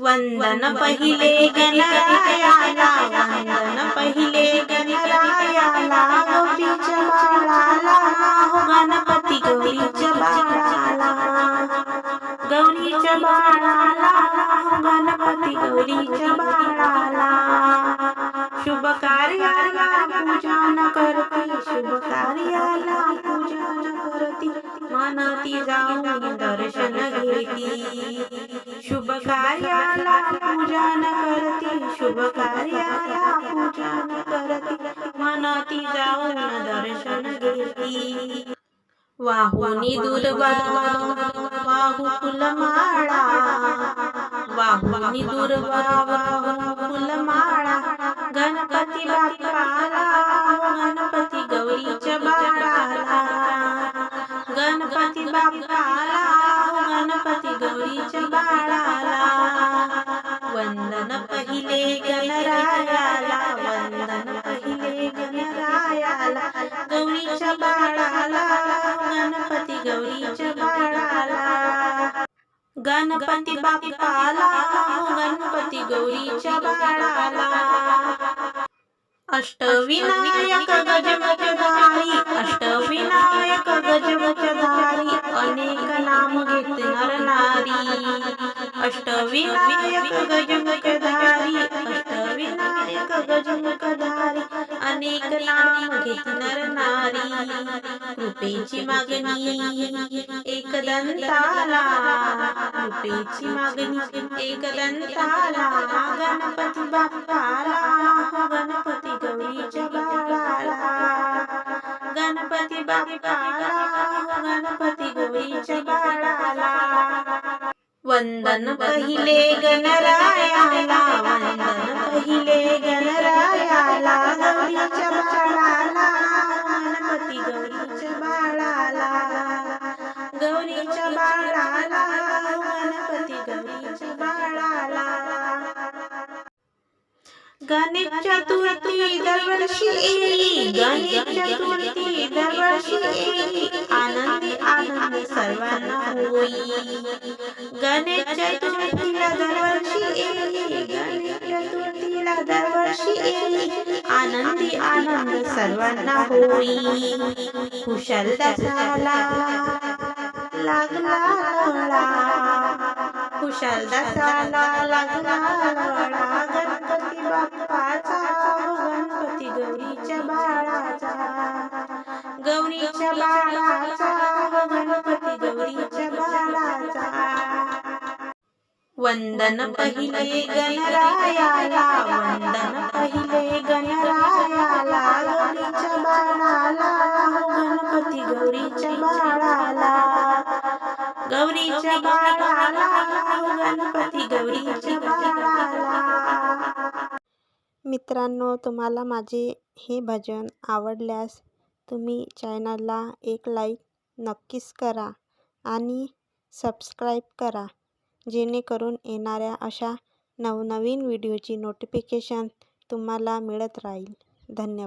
वंदन पहिले गणरायाला वंदन पहिले गणरायाला गौरीच्या बाळाला हो गणपती गौरीच्या बाळाला गौरीच्या बाळाला हो गणपती गौरीच्या बाळाला शुभ कार्याला पूजन करती शुभ कार्याला करती मनती जाऊन शुभ कार्याला पूजन करती शुभ कार्याला पूजन करती मनती जाऊन दर्शन घेती. वाहुनी दुर्वा वाहू फुलमाळा वाहुनी दुर्वा वाहू फुलमाळा गणपती बाप्पाला गणपती गौरीच्या बाळाला. गणपती बाप्पाला गणेशाच्या बाळाला गणपती गौरीच्या बाळाला. गणपती बाप्पाला गणपती गौरीच्या बाळाला. अष्टविनायक गजमुखधारी अष्टविनायक गजमुखधारी अनेक नाम घेत नर नारी अष्टविनायक गजमुखधारी अष्टविनायक गजमुखधारी अनेक नाम घेत नर मागणी, एक दंताला, कृपेची मागणी, एक दंताला, गणपती बाप्पाला, गणपती गौरीच्या बाळाला, गणपती बाप्पाला, गणपती गौरीच्या बाळाला. वंदन पहिले गणरायाला बाळाला. गौरीच्या बाळाला गणपती गौरीच्या बाळाला. गणेश चतुर्थी दरवर्षी येई गणेश चतुर्थी दरवर्षी येई आनंदी आनंद सर्वांना होई गणेश चतुर्थी दरवर्षी येई आनंदी आनंद सर्वांना होई कुशल दसाला लागला लोळा कुशल दसाला लागला लोळा गणपती बाप्पाचा वंदन पहिले गणरायाला वंदन पहिले गणरायाला गौरीच्या बाळाला गणपती गौरीच्या बाळाला. गौरीच्या बाळाला गणपती गौरीच्या बाळाला. मित्रांनो तुम्हाला माझे हे भजन आवडल्यास तुम्ही चॅनलला एक लाईक नक्कीच करा आणि सबस्क्राईब करा. जेणेकरून येणाऱ्या अशा नवनवीन व्हिडिओची नोटिफिकेशन तुम्हाला मिळत राहील. धन्यवाद.